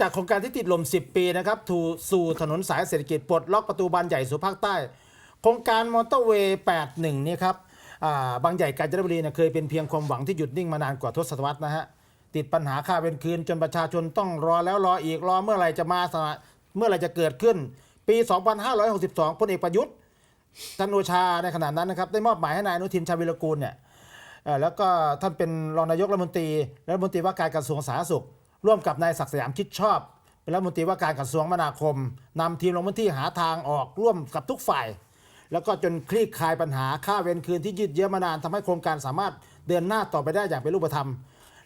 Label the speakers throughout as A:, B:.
A: จากโครงการที่ติดลม 10 ปีนะครับถูสู่ถนนสายเศรษฐกิจปลดล็อกประตูบานใหญ่สู่ภาคใต้ โครงการมอเตอร์เวย์ 81เนี่ยครับาบางใหญ่กาญจนบุรีเนี่ยเคยเป็นเพียงความหวังที่หยุดนิ่งมานานกว่าทศวรรษนะฮะ ติดปัญหาค่าเวรคืนจนประชาชนต้องรอแล้วรออีกรอเมื่อไรจะมาสนเมื่อไรจะเกิดขึ้น ปี 2562พลเอกประยุทธ์จันโอชาในขณะนั้นนะครับได้มอบหมายให้นายอนุทินชาญวิรกูลเนี่ยแล้วก็ท่านเป็นรองนายกรัฐมนตรีและรัฐมนตรีว่าการกระทรวงสาธารณสุข ร่วมกับนายศักดิ์สยามชิดชอบ เป็นรัฐมนตรีว่าการกระทรวงคมนาคมนำทีมลงพื้นที่หาทางออกร่วมกับทุกฝ่าย แล้วก็จนคลี่คลายปัญหาค่าเวรคืนที่ยืดเยื้อมานานทำให้โครงการสามารถเดินหน้าต่อไปได้อย่างเป็นรูปธรรม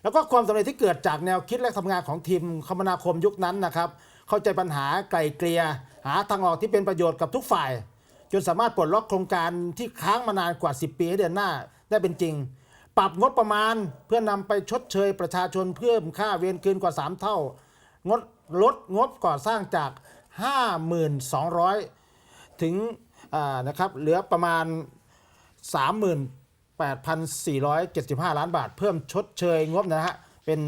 A: แล้วก็ความสำเร็จที่เกิดจากแนวคิดและทำงานของทีมคมนาคมยุคนั้นนะครับ เข้าใจปัญหาไกลเกลี่ยหาทางออกที่เป็นประโยชน์กับทุกฝ่าย จนสามารถปลดล็อกโครงการที่ค้างมานานกว่า 10 ปีให้เดินหน้าได้เป็นจริง ปรับงบประมาณเพื่อนำไปชดเชยประชาชนเพิ่มค่าเวรคืนกว่า 3 เท่างดลดงบก่อสร้างจาก 5,200 ถึงอ่านะครับเหลือประมาณ 38,475 ล้านบาท เพิ่มชดเชยงบนะฮะเป็น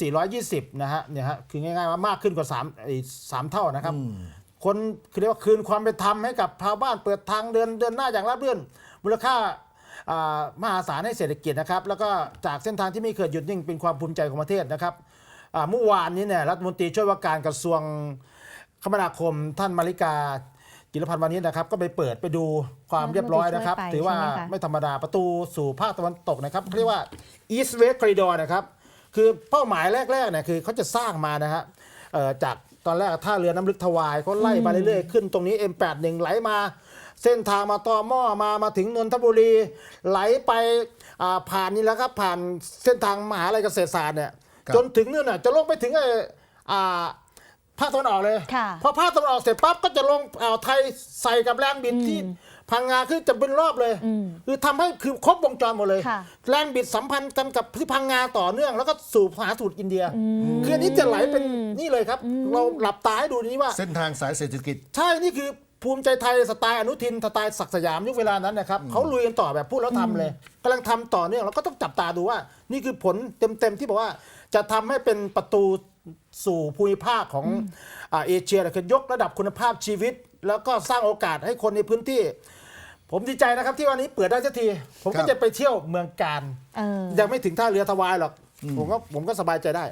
A: 5,420 นะฮะเนี่ยฮะคือง่ายๆว่ามากขึ้นกว่า3ไอ้สามเท่านะครับ คนคือเรียกว่าคืนความเป็นธรรมให้กับชาวบ้านเปิดทางเดินเดินหน้าอย่างราบรื่นมูลค่าอ่า มหาศาลให้เศรษฐกิจนะครับ แล้วก็จากเส้นทางที่ไม่เคยหยุดนิ่งเป็นความภูมิใจของประเทศนะครับอ่าเมื่อวานนี้เนี่ยรัฐมนตรีช่วยว่าการกระทรวงคมนาคมท่านมาริกาจิรพันธ์วันนี้นะครับก็ไปเปิดไปดูความเรียบร้อยนะครับ
B: รัฐมนตรีช่วยไป
A: ถือว่า
B: ใช่ไหมคะ
A: ไม่ธรรมดาประตูสู่ภาคตะวันตกนะครับเรียกว่า East West Corridor นะครับ คือเป้าหมายแรกๆเนี่ยคือเขาจะสร้างมานะฮะเอ่อจากตอนแรกท่าเรือน้ำลึกถวายเขาไล่มาเรื่อยๆ ขึ้นตรงนี้ M81 ไหลมา เส้นทางมาต่อหม้อมามาถึงนนทบุรี ไหลไปอ่าผ่านนี่แหล้วครับผ่านเส้นทางมหาลัยเกษตรศาสตร์เนี่ย
C: ครับ
A: จนถึงนู่นน่ะจะลงไปถึงไอ้อ่าภาคตะวันออกเลย
B: ค่ะ
A: พอภาคตะวันออกเสร็จปั๊บก็จะลงอ่าวไทยใส่กับแรงบิดที่ พังงาคือจะเป็นรอบเลย คือทำให้คือครบวงจรหมดเลย
B: ค่ะ
A: แรงบิดสัมพันธ์กันกับที่พังงาต่อเนื่อง แล้วก็สู่มหาสมุทรอินเดีย คืออันนี้จะไหลเป็นนี่เลยครับ เราหลับตาให้ดูนี้ว่า
C: เส้นทางสายเศรษฐกิจ
A: ใช่นี่คือภูมิใจไทยสไตล์อนุทินสไตล์ศักดิ์สยามยุคเวลานั้นนะครับเขาลุยกันต่อแบบพูดแล้วทำเลยกำลังทำต่อเนื่องเราก็ต้องจับตาดูว่า นี่คือผลเต็มๆที่บอกว่าจะทำให้เป็นประตูสู่ภูมิภาคของอ่าเอเชียนะคือยกระดับคุณภาพชีวิต แล้วก็สร้างโอกาสให้คนในพื้นที่ ผมดีใจนะครับที่วันนี้เปิดได้สักที ผม
C: ครั
A: ก็
C: บ
A: จะไปเที่ยวเมืองการ
B: เออ
A: ยังไม่ถึงท่าเรือทวายหรอกผมก็ผมก็สบายใจได้